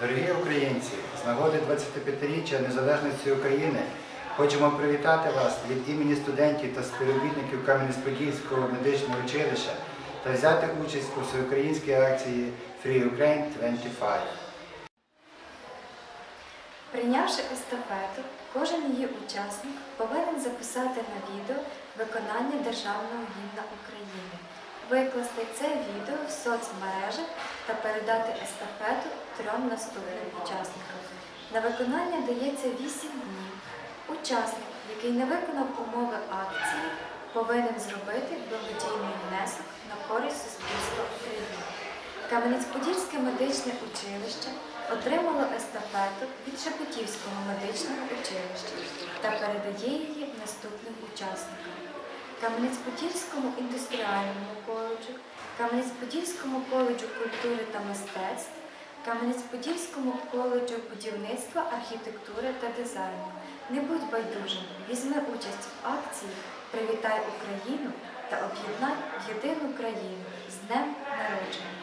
Дорогі українці, з нагоди 25-річчя незалежності України хочемо привітати вас від імені студентів та співробітників Кам'янець-Подільського медичного училища та взяти участь у всеукраїнській акції Free Ukraine 25. Прийнявши естафету, кожен її учасник повинен записати на відео виконання Державного гімна України, викласти це відео в соцмережах та передати естафету трьом наступним учасникам. На виконання дається 8 днів. Учасник, який не виконав умови акції, повинен зробити благодійний внесок на користь суспільства України. Кам'янець-Подільське медичне училище отримало естафету від Шепетівського медичного училища та передає її наступним учасникам. Кам'янець-Подільському індустріальному коледжу, Кам'янець-Подільському коледжу культури та мистецтв, Кам'янець-Подільському коледжу будівництва, архітектури та дизайну. Не будь байдужим, візьми участь в акції Привітай Україну та об'єднай єдину країну з Днем народження.